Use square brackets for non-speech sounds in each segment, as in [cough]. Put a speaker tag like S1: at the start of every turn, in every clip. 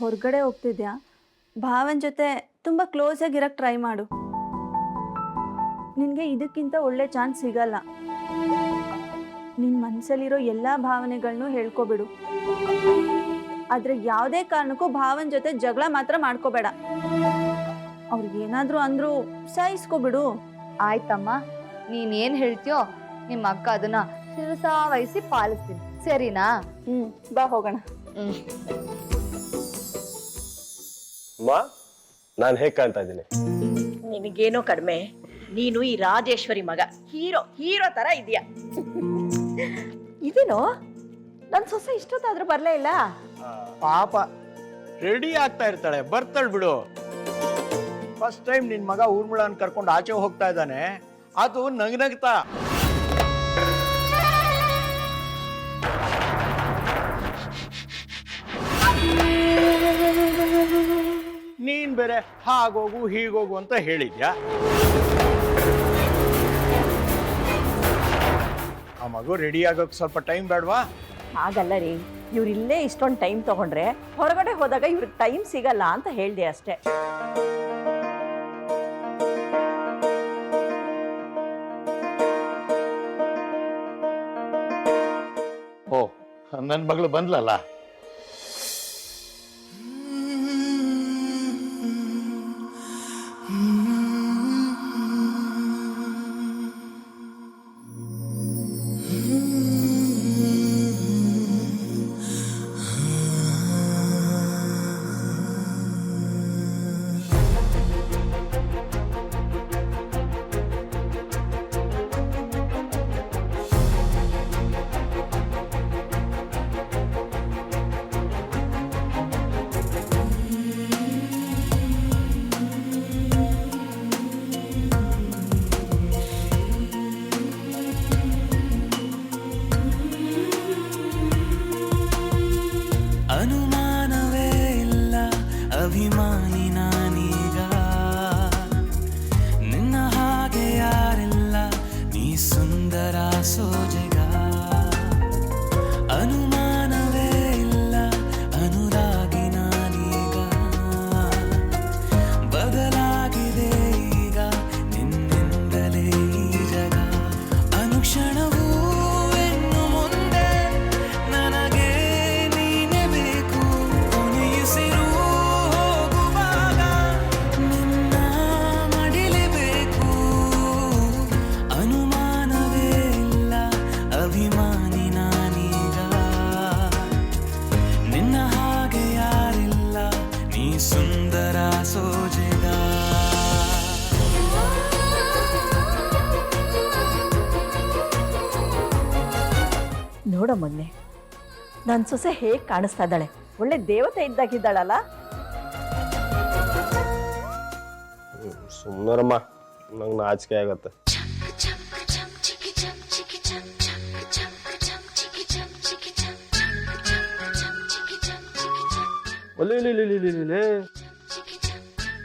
S1: ಹೊರಗಡೆ ಹೋಗ್ತಿದ್ಯಾ? ಭಾವನ್ ಜೊತೆ ತುಂಬ ಕ್ಲೋಸ್ ಆಗಿರಕ್ಕೆ ಟ್ರೈ ಮಾಡು. ನಿನಗೆ ಇದಕ್ಕಿಂತ ಒಳ್ಳೆ ಚಾನ್ಸ್ ಸಿಗಲ್ಲ. ನಿನ್ನ ಮನಸ್ಸಲ್ಲಿರೋ ಎಲ್ಲ ಭಾವನೆಗಳನ್ನೂ ಹೇಳ್ಕೊಬಿಡು. ಆದರೆ ಯಾವುದೇ ಕಾರಣಕ್ಕೂ ಭಾವನ್ ಜೊತೆ ಜಗಳ ಮಾತ್ರ ಮಾಡ್ಕೋಬೇಡ. ಅವ್ರಿಗೇನಾದರೂ ಅಂದರೂ ಸಾಯಿಸ್ಕೊಬಿಡು.
S2: ಆಯ್ತಮ್ಮ ನೀನೇನ್ ಹೇಳ್ತೀಯೋ ನಿಮ್ಮ ಅಕ್ಕ ಅದನ್ನ ಶಿರಸಾ ವಹಿಸಿ ಪಾಲಿಸ್ತೀನಿ. ಸರಿನಾ?
S1: ಹ್ಞೂ ಬಾ ಹೋಗೋಣ.
S2: ಹ್ಮ್.
S3: ಅಮ್ಮ ನಾನು ಹೇಗೆ ಕಾಣ್ತಾ ಇದ್ದೀನಿ?
S4: ನಿನಗೇನೋ ಕಡಿಮೆ. ನೀನು ಈ ರಾಜೇಶ್ವರಿ ಮಗ. ಹೀರೋ ಹೀರೋ ತರ ಇದೆಯಾ ಇದೇನೋ? ನನ್ನ ಸೊಸೆ ಇಷ್ಟೊತ್ತಾದ್ರೂ ಬರಲೇ ಇಲ್ಲ?
S5: ಪಾಪ. ರೆಡಿ ಆಗ್ತಾ ಇರ್ತಾಳೆ. ಬರ್ತಾಳೆ ಬಿಡು. ಫಸ್ಟ್ ಟೈಮ್ ನಿನ್ ಮಗ ಊರ್ಮಿಳನ್ ಕರ್ಕೊಂಡು ಆಚೆ ಹೋಗ್ತಾ ಇದ್ದಾನೆ. ಅದು ನಗ್ನಗ್ತಾ. ನೀನ್ ಬೇರೆ ಹಾಗೋಗು ಹೀಗೋಗು ಅಂತ ಹೇಳಿದ್ಯಾ? ಆ ಮಗು ರೆಡಿ ಆಗೋಕ್ ಸ್ವಲ್ಪ ಟೈಮ್ ಬೇಡವಾ?
S4: ಹಾಗಲ್ಲ ರೀ. ಇವ್ರು ಇಲ್ಲೇ ಇಷ್ಟೊಂದು ಟೈಮ್ ತಗೊಂಡ್ರೆ ಹೊರಗಡೆ ಹೋದಾಗ ಇವ್ರಿಗೆ ಟೈಮ್ ಸಿಗಲ್ಲ ಅಂತ ಹೇಳಿದೆ ಅಷ್ಟೇ.
S5: ಓ ನನ್ನ ಮಗಳು ಬಂದ್ಲಲ್ಲ?
S4: ಮೊನ್ನೆ. ನನ್ನ ಸೊಸೆ ಹೇಗೆ ಕಾಣಿಸ್ತಾ ಇದ್ದಾಳೆ? ಒಳ್ಳೆ ದೇವತೆ ಇದ್ದಾಗಿದ್ದಾಳಲ್ಲ?
S3: ಸುಮ್ಮನರಮ್ಮ ನಂಗೆ ನಾಚಿಕೆ ಆಗತ್ತೆ.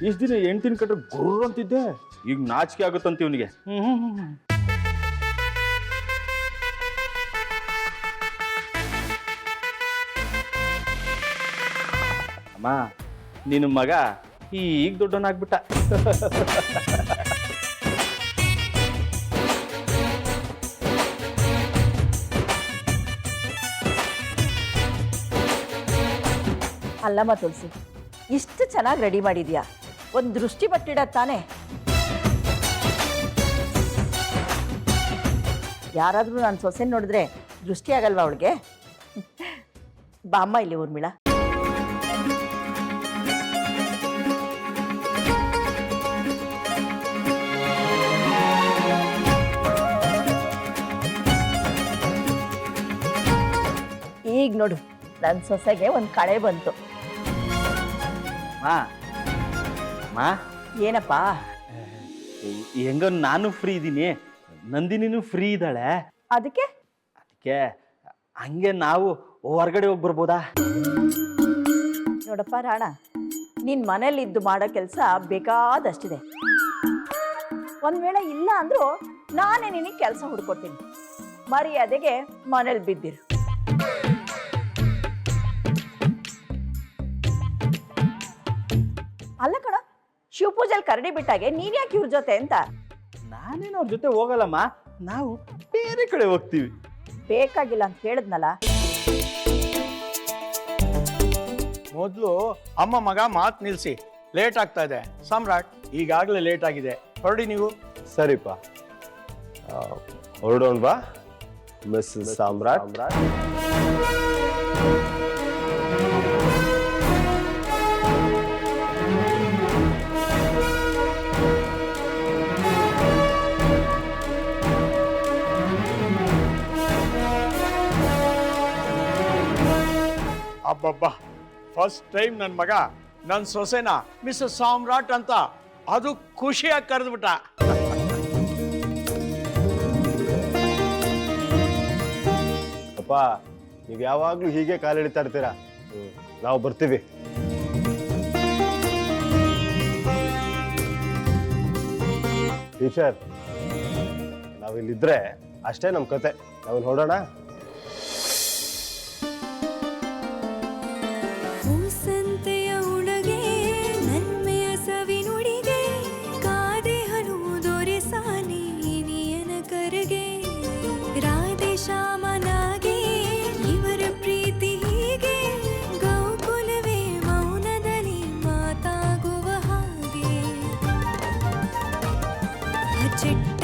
S6: ಇಷ್ಟು ದಿನ ಎಂಟಿನ ಕಟ್ರೆ ಗುರ್ರ ಅಂತಿದ್ದೆ ಈಗ ನಾಚಿಕೆ ಆಗುತ್ತಂತ ಇವನಿಗೆ. ಅಮ್ಮ, ನಿನ್ನ ಮಗ ಈಗ ದೊಡ್ಡವನಾಗ್ಬಿಟ್ಟ.
S4: ಅಲ್ಲಮ್ಮ ತುಳಸಿ, ಇಷ್ಟು ಚೆನ್ನಾಗಿ ರೆಡಿ ಮಾಡಿದ್ಯಾ? ಒಂದು ದೃಷ್ಟಿ ಬಟ್ಟಿಡ ತಾನೆ? ಯಾರಾದರೂ ನಾನು ಸೊಸೆ ನೋಡಿದ್ರೆ ದೃಷ್ಟಿ ಆಗಲ್ವಾ ಅವಳಿಗೆ? ಬಾಮ್ಮ ಇಲ್ಲಿ ಊರ್ಮಿಳ. ಈಗ ನೋಡು ನನ್ನ ಸೊಸೆಗೆ ಒಂದು ಕಳೆ ಬಂತು.
S6: ಮಾ ಮಾ.
S4: ಏನಪ್ಪಾ?
S6: ಹೆಂಗ ನಾನು ಫ್ರೀ ಇದ್ದೀನಿ ನಂದಿನಿನೂ ಫ್ರೀ ಇದ್ದಾಳೆ.
S4: ಅದಕ್ಕೆ?
S6: ಅದಕ್ಕೆ ಹಂಗೆ ನಾವು ಹೊರಗಡೆ ಹೋಗಿ ಬರ್ಬೋದಾ?
S4: ನೋಡಪ್ಪ ರಾಣ ನಿನ್ ಮನೇಲಿದ್ದು ಮಾಡೋ ಕೆಲಸ ಬೇಕಾದಷ್ಟಿದೆ. ಒಂದ್ ವೇಳೆ ಇಲ್ಲ ಅಂದ್ರೂ ನಾನೇ ನಿನಗೆ ಕೆಲಸ ಹುಡ್ಕೊಡ್ತೀನಿ. ಮರ್ಯಾದೆಗೆ ಮನೇಲಿ ಬಿದ್ದಿರು. ಶಿವಪೂಜೆಲ್ ಕರಡಿ ಬಿಟ್ಟಾಗೆ ನೀನ್ ಯಾಕೆ ಇವ್ರ ಜೊತೆ ಅಂತ?
S3: ನಾನೇನು ಅವ್ರ ಜೊತೆ ಹೋಗಲ್ಲಮ್ಮ. ನಾವು ಬೇರೆ ಕಡೆ ಹೋಗ್ತೀವಿ.
S4: ಬೇಕಾಗಿಲ್ಲ ಅಂತ ಹೇಳಿದ್ನಲ್ಲ?
S7: ಮೊದಲು ಅಮ್ಮ ಮಗ ಮಾತು ನಿಲ್ಲಿಸಿ ಲೇಟ್ ಆಗ್ತಾ ಇದೆ. ಸಮ್ರಾಟ್ ಈಗಾಗಲೇ ಲೇಟ್ ಆಗಿದೆ. ಹೊರಡಿ ನೀವು.
S6: ಸರಿಪ್ಪ. ಆ, ಹೊರಡೋಣ ಬಾ. ಮಿಸ್ ಸಾಮ್ರಾಟ್.
S7: ಅಬ್ಬಬ್ಬ. ಫಸ್ಟ್ ಟೈಮ್ ನನ್ನ ಮಗ ನನ್ನ ಸೊಸೆನ ಮಿಸ್ ಸಾಮ್ರಾಟ್ ಅಂತ ಅದು ಖುಷಿಯಾಗಿ ಕರೆದ್ಬಿಟ್ಟ.
S6: ಅಪ್ಪ, ನೀವು ಯಾವಾಗಲೂ ಹೀಗೆ ಕಾಲಿಡ್ತಾ ಇರ್ತೀರಾ. ನಾವು ಬರ್ತೀವಿ. ಟೀಚರ್, ನಾವಿಲ್ಲಿದ್ರೆ ಅಷ್ಟೇ ನಮ್ಮ ಕತೆ. ನಾವಿಲ್ಲಿ ಹೊರಡೋಣ
S8: chit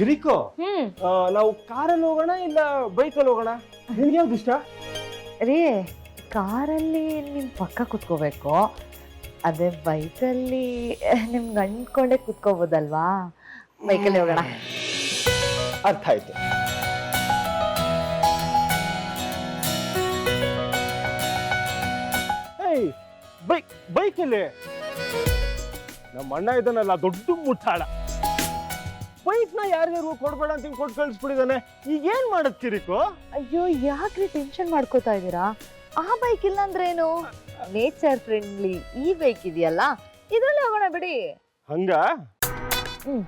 S3: ಕಿರಿಕೋ?
S9: ಹ್ಮ್.
S3: ನಾವು ಕಾರಲ್ಲಿ ಹೋಗೋಣ ಇಲ್ಲ ಬೈಕಲ್ಲಿ ಹೋಗೋಣ? ನಿನ್ಗೆ ಯಾವ್ದು ಇಷ್ಟ?
S9: ರೀ ಕಾರಲ್ಲಿ ನಿಮ್ ಪಕ್ಕ ಕುತ್ಕೋಬೇಕು. ಅದೇ ಬೈಕಲ್ಲಿ ನಿಮ್ಗೆ ಅಂದ್ಕೊಂಡೆ ಕುತ್ಕೋಬೋದಲ್ವಾ? ಬೈಕಲ್ಲಿ ಹೋಗೋಣ.
S6: ಅರ್ಥ ಆಯ್ತು.
S3: ಏಯ್ ಬೈಕ್ ಬೈಕಲ್ಲಿ? ನಮ್ಮ ಅಣ್ಣ ಇದನ್ನಲ್ಲ ದೊಡ್ಡ ಮುಟ್ಟಾಳ ಬೈಕ್ನ ಯಾರಿಗೂ ಕೊಡ್ಬೇಡ ಅಂತ ಹಿಂಗ್ ಕೊಟ್ಟು ಕಳಿಸ್ಬಿಟ್ಟಿದ್ದಾನೆ. ಈಗ ಏನ್ ಕಿರಿಕು?
S9: ಅಯ್ಯೋ ಯಾಕ್ರಿ ಟೆನ್ಷನ್ ಮಾಡ್ಕೋತಾ ಇದ್ದೀರಾ? ಆ ಬೈಕ್ ಇಲ್ಲ ಅಂದ್ರೆ ಏನು? ನೇಚರ್ ಫ್ರೆಂಡ್ಲಿ ಈ ಬೈಕ್ ಇದೆಯಲ್ಲ? ಇದರಲ್ಲಿ ಹೋಗೋಣ ಬಿಡಿ.
S3: ಹಂಗ?
S9: ಹ್ಮ್.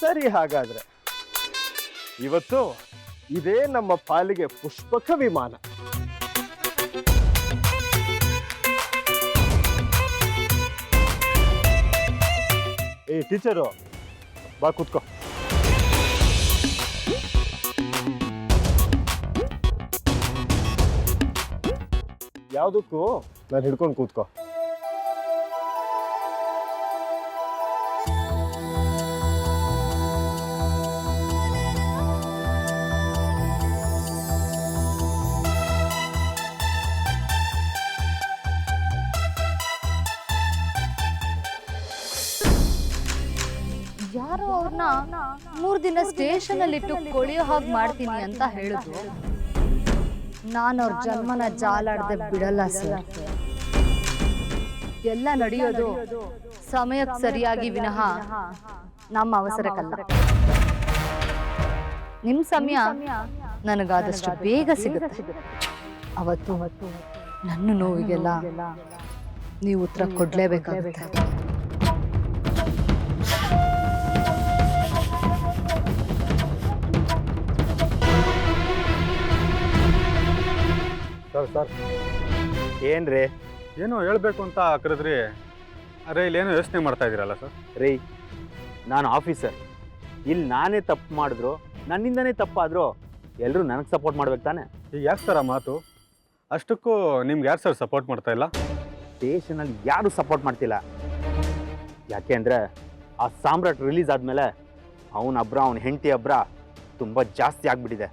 S3: ಸರಿ ಹಾಗಾದ್ರೆ. ಇವತ್ತು ಇದೇ ನಮ್ಮ ಪಾಲಿಗೆ ಪುಷ್ಪಕ ವಿಮಾನ. ಏ ಟೀಚರು ಬಾ ಕೂತ್ಕೋ ಯಾವುದಕ್ಕೂ
S6: ನಾನು ಹಿಡ್ಕೊಂಡು ಕೂತ್ಕೋ.
S9: ದಿನ ಸ್ಟೇಷನ್ ಅಲ್ಲಿ ಇಟ್ಟು ಕೊಳಿಯೋ ಹಾಗೆ ಮಾಡ್ತೀನಿ ಅಂತ ಹೇಳಿದ್ರು. ನಾನು ಅವ್ರ ಜನ್ಮನ ಜಾಲಾಡ್ದೆ ಬಿಡಲ್ಲ ಸರ್. ಎಲ್ಲ ನಡೆಯೋದು ಸಮಯಕ್ಕೆ ಸರಿಯಾಗಿ ವಿನಃ ನಮ್ಮ ಅವಸರಕ್ಕಲ್ಲ. ನಿಮ್ ಸಮಯ ನನಗಾದಷ್ಟು ಬೇಗ ಸಿಗುತ್ತೆ. ಅವತ್ತು ನನ್ನ ನೋವಿಗೆಲ್ಲ ನೀವು ಉತ್ತರ ಕೊಡ್ಲೇಬೇಕಾಗುತ್ತೆ.
S3: Sir sir.
S10: ಏನ್ರಿ?
S3: ಏನೋ ಹೇಳ್ಬೇಕು ಅಂತ ಕರೆದ್ರಿ. ಅರೆ ಇಲ್ಲೇನೋ ಯೋಚನೆ ಮಾಡ್ತಾ ಇದ್ದೀರಲ್ಲ ಸರ್?
S10: ರೀ ನಾನು ಆಫೀಸರ್. ಇಲ್ಲಿ ನಾನೇ ತಪ್ಪು ಮಾಡಿದ್ರು ನನ್ನಿಂದನೇ ತಪ್ಪಾದ್ರು ಎಲ್ಲರೂ ನನಗೆ ಸಪೋರ್ಟ್ ಮಾಡ್ಬೇಕು ತಾನೆ.
S3: ಈಗ ಯಾಕೆ ಸರ್ ಆ ಮಾತು? ಅಷ್ಟಕ್ಕೂ ನಿಮ್ಗೆ ಯಾರು ಸರ್ ಸಪೋರ್ಟ್ ಮಾಡ್ತಾ ಇಲ್ಲ?
S10: ಸ್ಟೇಷನಲ್ಲಿ ಯಾರೂ ಸಪೋರ್ಟ್ ಮಾಡ್ತಿಲ್ಲ. ಯಾಕೆ ಅಂದರೆ ಆ ಸಾಮ್ರಾಟ್ ರಿಲೀಸ್ ಆದಮೇಲೆ ಅವನ ಅಬ್ರ ಅವನ ಹೆಂಡತಿ ಅಬ್ರ ತುಂಬ ಜಾಸ್ತಿ ಆಗಿಬಿಟ್ಟಿದೆ.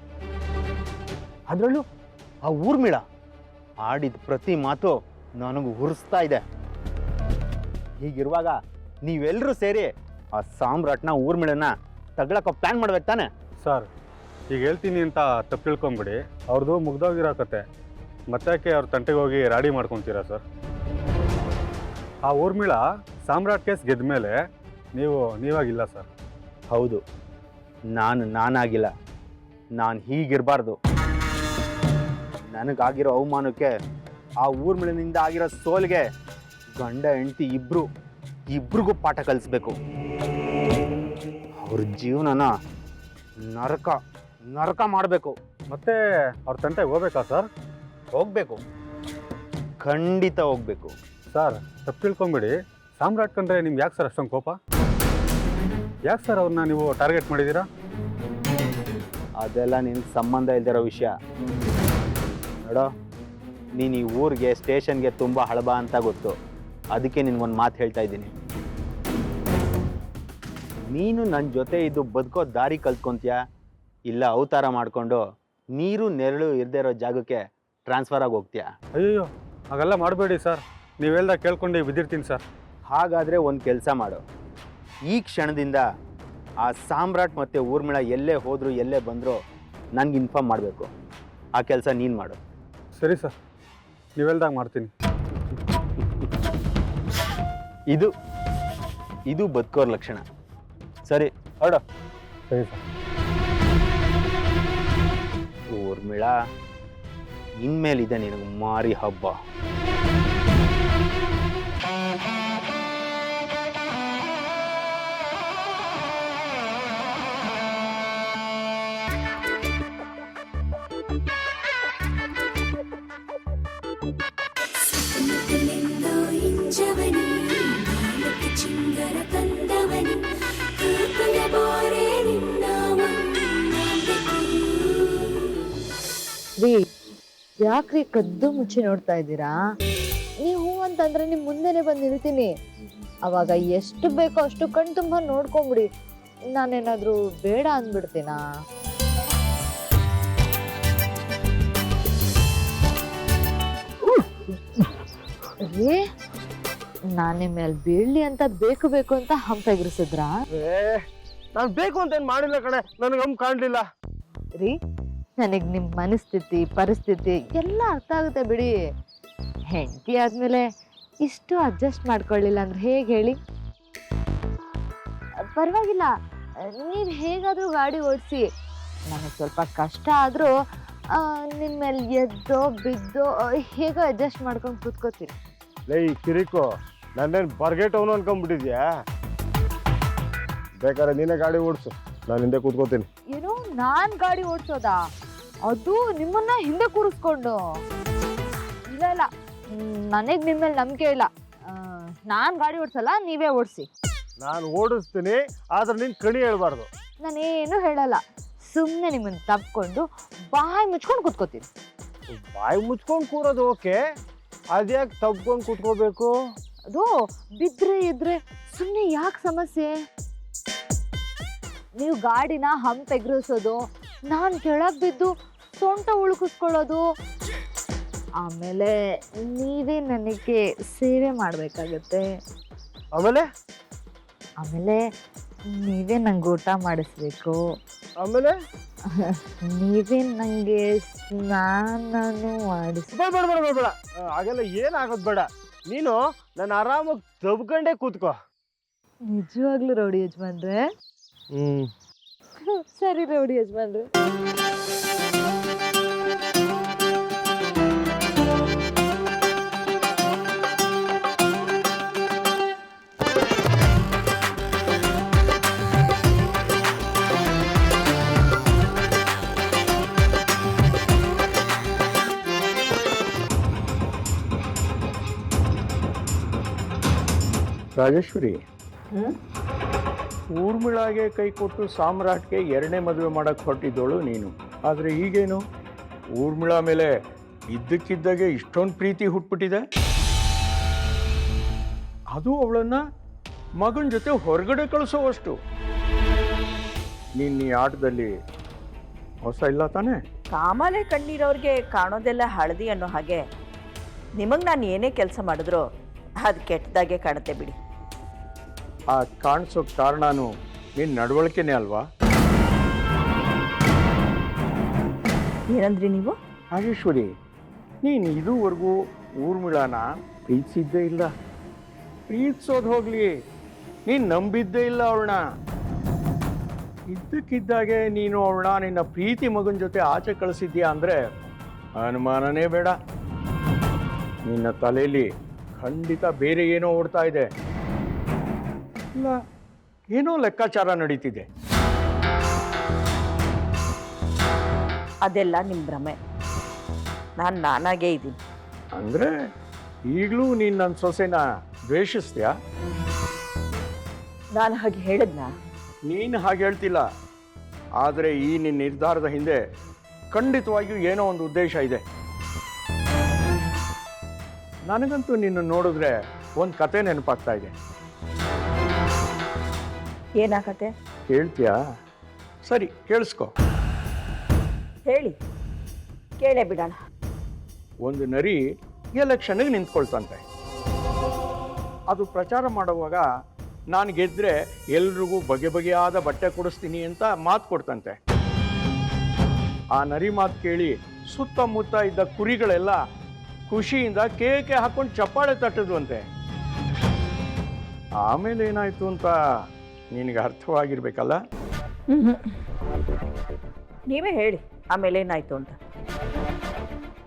S10: ಅದರಲ್ಲೂ ಆ ಊರ್ಮಿಳ? ಆಡಿದ ಪ್ರತಿ ಮಾತು ನನಗೆ ಹುರಿಸ್ತಾ ಇದೆ. ಹೀಗಿರುವಾಗ ನೀವೆಲ್ಲರೂ ಸೇರಿ ಆ ಸಾಮ್ರಾಟ್ನ ಊರ್ಮಿಳನ್ನ ತಗೊಳಕ್ಕೆ ಪ್ಲ್ಯಾನ್ ಮಾಡ್ಬೇಕು ತಾನೆ?
S3: ಸರ್
S11: ಈಗ ಹೇಳ್ತೀನಿ ಅಂತ ತಪ್ಪು ತಿಳ್ಕೊಂಬಿಡಿ. ಅವ್ರದ್ದು ಮುಗ್ದೋಗಿರೋ ಕತೆ ಮತ್ತಾಕೆ ಅವ್ರ ತಂಟೆಗೆ ಹೋಗಿ ರಾಡಿ ಮಾಡ್ಕೊತೀರಾ ಸರ್? ಆ ಊರ್ಮಿಳ ಸಾಮ್ರಾಟ್ ಕೇಸ್ ಗೆದ್ದ ಮೇಲೆ ನೀವು ನೀವಾಗಿಲ್ಲ ಸರ್.
S10: ಹೌದು. ನಾನು ನಾನಾಗಿಲ್ಲ. ನಾನು ಹೀಗಿರಬಾರ್ದು. ನನಗಾಗಿರೋ ಅವಮಾನಕ್ಕೆ ಆ ಊರ್ ಊರ್ಮಿಳಿನಿಂದ ಆಗಿರೋ ಸೋಲ್ಗೆ ಗಂಡ ಹೆಂಡತಿ ಇಬ್ರು ಇಬ್ರಿಗೂ ಪಾಠ ಕಲಿಸ್ಬೇಕು. ಅವ್ರ ಜೀವನನ ನರಕ ನರಕ ಮಾಡಬೇಕು.
S11: ಮತ್ತೆ ಅವ್ರ ತಂಟೆ ಹೋಗ್ಬೇಕಾ ಸರ್?
S10: ಹೋಗ್ಬೇಕು. ಖಂಡಿತ ಹೋಗ್ಬೇಕು.
S11: ಸರ್ ತಪ್ಪು ತಿಳ್ಕೊಂಬಿಡಿ. ಸಾಮ್ರಾಟ್ ಕಂಡ್ರೆ ನಿಮ್ಗೆ ಯಾಕೆ ಸರ್ ಅಷ್ಟೊಂದು ಕೋಪ? ಯಾಕೆ ಸರ್ ಅವ್ರನ್ನ ನೀವು ಟಾರ್ಗೆಟ್ ಮಾಡಿದ್ದೀರಾ?
S10: ಅದೆಲ್ಲ ನಿನ್ಗೆ ಸಂಬಂಧ ಇಲ್ದಿರೋ ವಿಷಯ. ನೋಡೋ. ನೀನು ಈ ಊರಿಗೆ ಸ್ಟೇಷನ್ಗೆ ತುಂಬ ಹಳಬ ಅಂತ ಗೊತ್ತು. ಅದಕ್ಕೆ ನಿನ್ಗೊಂದು ಮಾತು ಹೇಳ್ತಾ ಇದ್ದೀನಿ. ನೀನು ನನ್ನ ಜೊತೆ ಇದು ಬದುಕೋ ದಾರಿ ಕಲ್ತ್ಕೊಂತೀಯ? ಇಲ್ಲ ಅವತಾರ ಮಾಡಿಕೊಂಡು ನೀರು ನೆರಳು ಇರದೇ ಇರೋ ಜಾಗಕ್ಕೆ ಟ್ರಾನ್ಸ್ಫರ್ ಆಗಿ ಹೋಗ್ತೀಯಾ?
S11: ಅಯ್ಯೋ ಹಾಗೆಲ್ಲ ಮಾಡಬೇಡಿ ಸರ್. ನೀವು ಹೇಳ್ದಾಗ ಕೇಳ್ಕೊಂಡು ಬಿದ್ದಿರ್ತೀನಿ ಸರ್.
S10: ಹಾಗಾದರೆ ಒಂದು ಕೆಲಸ ಮಾಡು. ಈ ಕ್ಷಣದಿಂದ ಆ ಸಾಮ್ರಾಟ್ ಮತ್ತು ಊರ್ಮಿಳ ಎಲ್ಲೇ ಹೋದರೂ ಎಲ್ಲೇ ಬಂದರೂ ನನಗೆ ಇನ್ಫಾರ್ಮ್ ಮಾಡಬೇಕು. ಆ ಕೆಲಸ ನೀನು ಮಾಡು.
S11: ಸರಿ ಸರ್ ನೀವು ಹೇಳ್ದಾಗ ಮಾಡ್ತೀನಿ.
S10: ಇದು ಇದು ಬದುಕೋರ್ ಲಕ್ಷಣ. ಸರಿ ಹೊರಡ.
S11: ಸರಿ ಸರ್.
S10: ಊರ್ಮಿಳ ಇನ್ಮೇಲಿದೆ ನಿನಗೆ ಮಾರಿ ಹಬ್ಬ.
S9: ರೀ ಯಾಕ್ರಿ ಕದ್ದು ಮುಚ್ಚಿ ನೋಡ್ತಾ ಇದ್ದೀರಾ? ನೀವು ಹೂ ಅಂತಂದ್ರೆ ನಿಮ್ ಮುಂದೆನೆ ಬಂದು ನಿಲ್ತೀನಿ. ಅವಾಗ ಎಷ್ಟು ಬೇಕೋ ಅಷ್ಟು ಕಣ್ ತುಂಬಾ ನೋಡ್ಕೊಂಬಿಡಿ. ನಾನೇನಾದ್ರೂ ಬೇಡ ಅಂದ್ಬಿಡ್ತೀನಾ? ರೀ ನಾನ್ ನಿಮ್ ಮೇಲೆ ಬೀಳ್ಲಿ ಅಂತ ಬೇಕು ಬೇಕು ಅಂತ ಹಂಪೆಗ್ರಿಸಿದ್ರಾ
S3: ನಾನು ಬೇಕು ಅಂತ ಏನು ಮಾಡಿಲ್ಲ ಕಣೆ. ನನಗೆ ಹಂಪ್ ಕಾಣ್ಲಿಲ್ಲ.
S9: ರೀ ನನಗೆ ನಿಮ್ಮ ಮನಸ್ಥಿತಿ ಪರಿಸ್ಥಿತಿ ಎಲ್ಲ ಅರ್ಥ ಆಗುತ್ತೆ ಬಿಡಿ. ಹೆಂಡತಿ ಆದಮೇಲೆ ಇಷ್ಟು ಅಡ್ಜಸ್ಟ್ ಮಾಡ್ಕೊಳ್ಳಿಲ್ಲ ಅಂದ್ರೆ ಹೇಗೆ ಹೇಳಿ? ಪರವಾಗಿಲ್ಲ. ನೀವು ಹೇಗಾದರೂ ಗಾಡಿ ಓಡಿಸಿ. ನನಗೆ ಸ್ವಲ್ಪ ಕಷ್ಟ ಆದರೂ ನಿಮ್ಮ ಮೇಲೆ ಎದ್ದೋ ಬಿದ್ದೋ ಹೇಗೋ ಅಡ್ಜಸ್ಟ್ ಮಾಡ್ಕೊಂಡು ಕೂತ್ಕೋತೀನಿ.
S3: ಲೈ ಕಿರಿಕು ನನ್ನೇನು ಬರ್ಗೆಟವನು ಅನ್ಕೊಂಡ್ಬಿಟ್ಟಿದ್ಯಾ? ಬೇಕಾದ್ರೆ ನೀನೇ ಗಾಡಿ ಓಡಿಸು. ನಾನು ಹಿಂದೆ ಕೂತ್ಕೋತೀನಿ.
S9: ಏನು ನಾನು ಗಾಡಿ ಓಡಿಸೋದಾ? ಅದು ನಿಮ್ಮನ್ನ ಹಿಂದೆ ಕೂರಿಸ್ಕೊಂಡು. ಇಲ್ಲ ಇಲ್ಲ. ನನಗೆ ನಿಮ್ಮ ಮೇಲೆ ನಂಬಿಕೆ ಇಲ್ಲ. ನಾನು ಗಾಡಿ ಓಡಿಸಲ್ಲ ನೀವೇ ಓಡಿಸಿ.
S3: ನಾನು ಓಡಿಸ್ತೀನಿ ಆದ್ರೆ ನಿನ್ ಕಣಿ ಹೇಳ್ಬಾರ್ದು.
S9: ನಾನೇನು ಹೇಳಲ್ಲ. ಸುಮ್ಮನೆ ನಿಮ್ಮನ್ನು ತಪ್ಕೊಂಡು ಬಾಯಿ ಮುಚ್ಕೊಂಡು ಕೂತ್ಕೋತೀನಿ.
S3: ಬಾಯಿ ಮುಚ್ಕೊಂಡು ಕೂರೋದು ಓಕೆ. ಅದ್ಯಾಕೆ ತಪ್ಕೊಂಡು ಕೂತ್ಕೋಬೇಕು?
S9: ಅದು ಬಿದ್ರೆ ಇದ್ರೆ ಸುಮ್ಮನೆ ಯಾಕೆ ಸಮಸ್ಯೆ? ನೀವು ಗಾಡಿನ ಹಂಪ್ ಎಗರಿಸೋದು ನಾನು ಕೆಳಗೆ ಬಿದ್ದು ಸೊಂಟ ಉಳುಕಿಸ್ಕೊಳ್ಳೋದು. ಆಮೇಲೆ ನೀವೇ ನನಗೆ ಸೇವೆ ಮಾಡಬೇಕಾಗತ್ತೆ.
S3: ಆಮೇಲೆ?
S9: ಆಮೇಲೆ ನೀವೇ ನಂಗೆ ಊಟ ಮಾಡಿಸ್ಬೇಕು.
S3: ಆಮೇಲೆ?
S9: ನೀವೇ ನನಗೆ ಸ್ನಾನನು ಮಾಡಿಸ್
S3: ಬೇಡ ಬೇಡ ಬೇಡ ಬೇಡ ಬೇಡ. ಆ, ಹಾಗೆಲ್ಲ ಏನಾಗೋದು ಬೇಡ. ನೀನು ನಾನು ಆರಾಮಾಗಿ ತಬ್ಕೊಂಡೇ ಕೂತ್ಕೋ.
S9: ನಿಜವಾಗ್ಲೂ ರೌಡಿ ಯಜಮಾನ್ರೆ.
S3: ಹ್ಞೂ
S9: ಸರಿ ರೌಡಿ ಯಜಮಾನ್ರೆ
S7: ರಾಜೇಶ್ವರಿ ಊರ್ಮಿಳಾಗೆ ಕೈ ಕೊಟ್ಟು ಸಾಮ್ರಾಟ್ಗೆ ಎರಡನೇ ಮದುವೆ ಮಾಡಕ್ಕೆ ಹೊರಟಿದ್ದೋಳು ನೀನು. ಆದರೆ ಈಗೇನು? ಊರ್ಮಿಳ ಮೇಲೆ ಇದ್ದಕ್ಕಿದ್ದಾಗೆ ಇಷ್ಟೊಂದು ಪ್ರೀತಿ ಹುಟ್ಬಿಟ್ಟಿದೆ. ಅದು ಅವಳನ್ನ ಮಗನ ಜೊತೆ ಹೊರಗಡೆ ಕಳಿಸೋವಷ್ಟು. ನೀನು ಈ ಆಟದಲ್ಲಿ ಹೊಸ ಇಲ್ಲ ತಾನೇ?
S4: ಕಾಮಾಲೆ ಕಣ್ಣೀರವ್ರಿಗೆ ಕಾಣೋದೆಲ್ಲ ಹಳದಿ ಅನ್ನೋ ಹಾಗೆ. ನಿಮಗೆ ನಾನು ಏನೇ ಕೆಲಸ ಮಾಡಿದ್ರು ಅದು ಕೆಟ್ಟದಾಗೆ ಕಾಣುತ್ತೆ ಬಿಡಿ.
S7: ಆ ಕಾಣಿಸೋ ಕಾರಣನು ನಿನ್ನ ನಡವಳಿಕೆನೇ ಅಲ್ವಾ?
S4: ಏನಂದ್ರಿ ನೀವು?
S7: ರಾಜೇಶ್ವರಿ ನೀನು ಇದುವರೆಗೂ ಊರ್ಮಿಳಾನ ಪ್ರೀತಿಸಿದ್ದೇ ಇಲ್ಲ. ಪ್ರೀತಿಸೋದು ಹೋಗಲಿ ನೀನು ನಂಬಿದ್ದೇ ಇಲ್ಲ ಅವಳನ್ನ. ಇದ್ದಕ್ಕಿದ್ದಾಗೆ ನೀನು ಅವಳನ್ನ ನಿನ್ನ ಪ್ರೀತಿ ಮಗನ ಜೊತೆ ಆಚೆ ಕಳಿಸಿದ್ಯಾ ಅಂದರೆ ಅನುಮಾನನೇ ಬೇಡ. ನಿನ್ನ ತಲೆಯಲ್ಲಿ ಖಂಡಿತ ಬೇರೆ ಏನೋ ಓಡ್ತಾ ಇದೆ. ಇಲ್ಲ. ಏನೋ ಲೆಕ್ಕಾಚಾರ ನಡೀತಿದೆ.
S4: ಅದೆಲ್ಲ ನಿಮ್ಮ ಭ್ರಮೆ. ನಾನು ನಾನಾಗೇ ಇದ್ದೀನಿ.
S7: ಅಂದರೆ ಈಗಲೂ ನೀನು ನನ್ನ ಸೊಸೆನ ದ್ವೇಷಿಸ್ತೀಯಾ?
S4: ನಾನು ಹಾಗೆ ಹೇಳಿದ್ನ?
S7: ನೀನು ಹಾಗೆ ಹೇಳ್ತಿಲ್ಲ. ಆದರೆ ಈ ನಿನ್ನ ನಿರ್ಧಾರದ ಹಿಂದೆ ಖಂಡಿತವಾಗಿಯೂ ಏನೋ ಒಂದು ಉದ್ದೇಶ ಇದೆ. ನನಗಂತೂ ನಿನ್ನ ನೋಡಿದ್ರೆ ಒಂದು ಕತೆ ನೆನಪಾಗ್ತಾ ಇದೆ.
S4: ಏನಾಗತ್ತೆ?
S7: ಹೇಳ್ತೀಯಾ ಸರಿ ಕೇಳಿಸ್ಕೊ.
S4: ಹೇಳಿ. ಕೇಳೇ ಬಿಡೋಣ.
S7: ಒಂದು ನರಿ ಎಲೆಕ್ಷನ್ಗೆ ನಿಂತ್ಕೊಳ್ತಂತೆ. ಅದು ಪ್ರಚಾರ ಮಾಡುವಾಗ ನಾನು ಗೆದ್ದರೆ ಎಲ್ರಿಗೂ ಬಗೆ ಬಗೆಯಾದ ಬಟ್ಟೆ ಕೊಡಿಸ್ತೀನಿ ಅಂತ ಮಾತು ಕೊಡ್ತಂತೆ. ಆ ನರಿ ಮಾತು ಕೇಳಿ ಸುತ್ತಮುತ್ತ ಇದ್ದ ಕುರಿಗಳೆಲ್ಲ ಖುಷಿಯಿಂದ ಕೇಕೆ ಹಾಕೊಂಡು ಚಪ್ಪಾಳೆ ತಟ್ಟದ್ವಂತೆ. ಆಮೇಲೆ ಏನಾಯ್ತು ಅಂತ? ನಿನಗೆ ಅರ್ಥವಾಗಿರ್ಬೇಕಲ್ಲ?
S4: ನೀವೇ ಹೇಳಿ ಆಮೇಲೆ ಏನಾಯ್ತು ಅಂತ.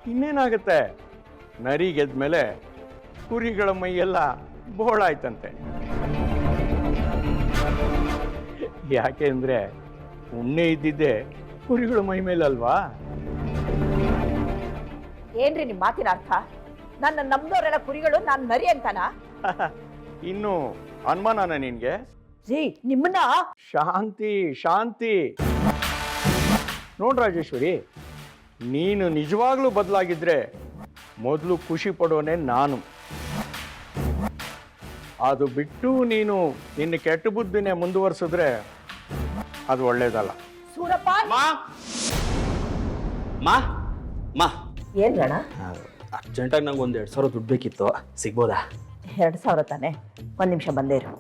S7: ಇನ್ನೇನಾಗುತ್ತೆ? ನರಿ ಗೆದ್ಮೇಲೆ ಕುರಿಗಳ ಮೈಯೆಲ್ಲ ಬೋಳಾಯ್ತಂತೆ. ಯಾಕೆ ಅಂದ್ರೆ ಉಣ್ಣೆ ಇದ್ದಿದ್ದೆ ಕುರಿಗಳ ಮೈ ಮೇಲಲ್ವಾ?
S4: ಏನ್ರಿ ನಿಮ್ಮ ಮಾತಿನ ಅರ್ಥ? ನನ್ನ ನಮ್ದವರೆಲ್ಲ ಕುರಿಗಳು ನಾನು ನರಿ ಅಂತಾನ? [laughs]
S7: ಇನ್ನು ಅನುಮಾನನ ನಿನ್ಗೆ?
S4: ರೀ ನಿಮ್ಮನ್ನ?
S7: ಶಾಂತಿ ಶಾಂತಿ. ನೋಡ್ ರಾಜೇಶ್ವರಿ ನೀನು ನಿಜವಾಗ್ಲೂ ಬದಲಾಗಿದ್ರೆ ಮೊದಲು ಖುಷಿ ಪಡೋನೆ ನಾನು. ಅದು ಬಿಟ್ಟು ನೀನು ನಿನ್ನ ಕೆಟ್ಟ ಬುದ್ಧಿನೇ ಮುಂದುವರಿಸಿದ್ರೆ ಅದು ಒಳ್ಳೇದಲ್ಲ.
S4: ಸೂರಪ್ಪ!
S10: ಮಾ! ಮಾ!
S4: ಏನ್ ರಣ?
S10: ಅರ್ಜೆಂಟಾಗಿ ನಂಗೆ ಒಂದು ಎರಡು ಸಾವಿರ ದುಡ್ಡು ಬೇಕಿತ್ತು. ಸಿಗ್ಬೋದಾ?
S4: ಎರಡು ಸಾವಿರ ತಾನೆ. ಒಂದ್ ನಿಮಿಷ ಬಂದೇ ಇರು.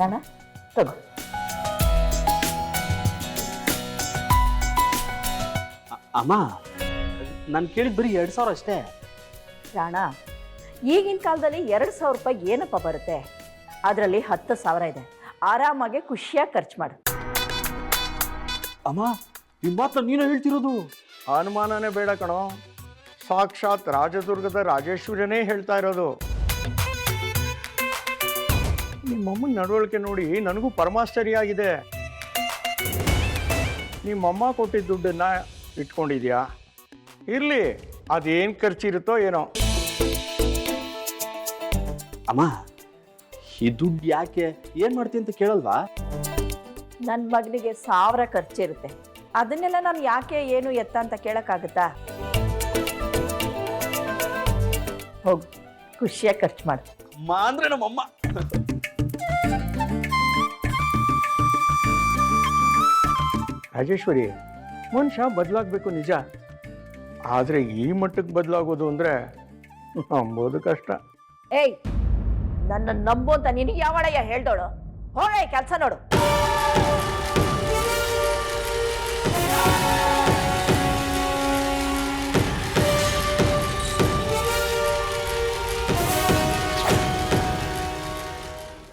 S4: ರಣ ತಗೋ.
S10: ಅಮ್ಮ ನಾನು ಕೇಳಿದ ಬರೀ ಎರಡು ಸಾವಿರ ಅಷ್ಟೇ.
S4: ರಾಣ ಈಗಿನ ಕಾಲದಲ್ಲಿ ಎರಡು ಸಾವಿರ ರೂಪಾಯಿ ಏನಪ್ಪ ಬರುತ್ತೆ? ಅದರಲ್ಲಿ ಹತ್ತು ಸಾವಿರ ಇದೆ. ಆರಾಮಾಗಿ ಖುಷಿಯಾಗಿ ಖರ್ಚು ಮಾಡು.
S10: ಅಮ್ಮ ನಿಮ್ಮ ಮಾತ್ರ ನೀನು ಹೇಳ್ತಿರೋದು.
S7: ಅನುಮಾನನೇ ಬೇಡ ಕಣೋ. ಸಾಕ್ಷಾತ್ ರಾಜದುರ್ಗದ ರಾಜೇಶ್ವರನೇ ಹೇಳ್ತಾ ಇರೋದು. ನಿಮ್ಮಮ್ಮನ ನಡವಳಿಕೆ ನೋಡಿ ನನಗೂ ಪರಮಾಶ್ಚರ್ಯ ಆಗಿದೆ ನಿಮ್ಮಮ್ಮ ಕೊಟ್ಟಿದ್ದ ದುಡ್ಡನ್ನು ಇಟ್ಕೊಂಡಿದ್ಯಾ? ಇರಲಿ ಅದೇನು ಖರ್ಚಿರುತ್ತೋ ಏನೋ.
S10: ಅಮ್ಮ ಈ ದುಡ್ಡು ಯಾಕೆ? ಏನು ಮಾಡ್ತೀನಿ ಅಂತ ಕೇಳಲ್ವಾ?
S4: ನನ್ನ ಮಗನಿಗೆ ಸಾವಿರ ಖರ್ಚಿರುತ್ತೆ. ಅದನ್ನೆಲ್ಲ ನಾನು ಯಾಕೆ ಏನು ಎತ್ತ ಅಂತ ಕೇಳಕ್ಕಾಗತ್ತಾ? ಹೋಗು ಖುಷಿಯಾಗಿ ಖರ್ಚು ಮಾಡ್ತೀನಿ
S10: ಅಮ್ಮ ಅಂದ್ರೆ ನಮ್ಮಮ್ಮ.
S7: ರಾಜೇಶ್ವರಿ, ಮನುಷ್ಯ ಬದಲಾಗಬೇಕು ನಿಜ. ಆದರೆ ಈ ಮಟ್ಟಕ್ಕೆ ಬದಲಾಗೋದು ಅಂದರೆ ನಂಬೋದು ಕಷ್ಟ.
S4: ಏಯ್, ನನ್ನ ನಂಬು ಅಂತ ನಿನಗೆ ಯಾವಳಯ್ಯ ಹೇಳ್ದೋಳು? ಹೋಗ ಕೆಲಸ ನೋಡು.